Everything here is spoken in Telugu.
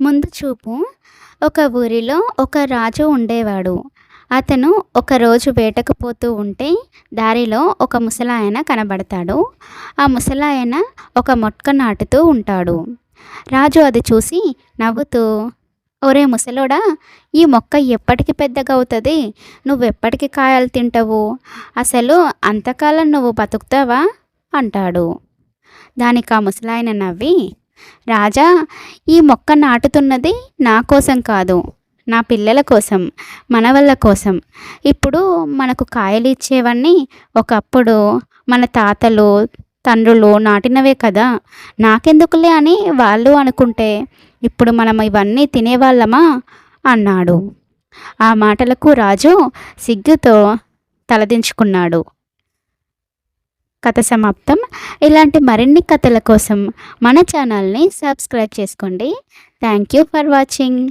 ముందు చూపు. ఒక ఊరిలో ఒక రాజు ఉండేవాడు. అతను ఒకరోజు వేటకు పోతూ ఉంటే దారిలో ఒక ముసలాయన కనబడతాడు. ఆ ముసలాయన ఒక మొట్క నాటుతూ ఉంటాడు. రాజు అది చూసి నవ్వుతూ ఒరే ముసలోడా ఈ మొక్క ఎప్పటికి పెద్దగా అవుతుంది? నువ్వు ఎప్పటికి కాయలు తింటావు? అసలు అంతకాలం నువ్వు బతుకుతావా? అంటాడు. దానికి ఆ ముసలాయన నవ్వి రాజా ఈ మొక్క నాటుతున్నది నా కోసం కాదు నా పిల్లల కోసం మనవళ్ళ కోసం. ఇప్పుడు మనకు కాయలు ఇచ్చేవన్నీ ఒకప్పుడు మన తాతలు తండ్రులు నాటినవే కదా. నాకెందుకులే అని వాళ్ళు అనుకుంటే ఇప్పుడు మనం ఇవన్నీ తినేవాళ్ళమా? అన్నాడు. ఆ మాటలకు రాజు సిగ్గుతో తలదించుకున్నాడు. కథ సమాప్తం. ఇలాంటి మరిన్ని కథల కోసం మన ఛానల్ని సబ్స్క్రైబ్ చేసుకోండి. Thank you for watching.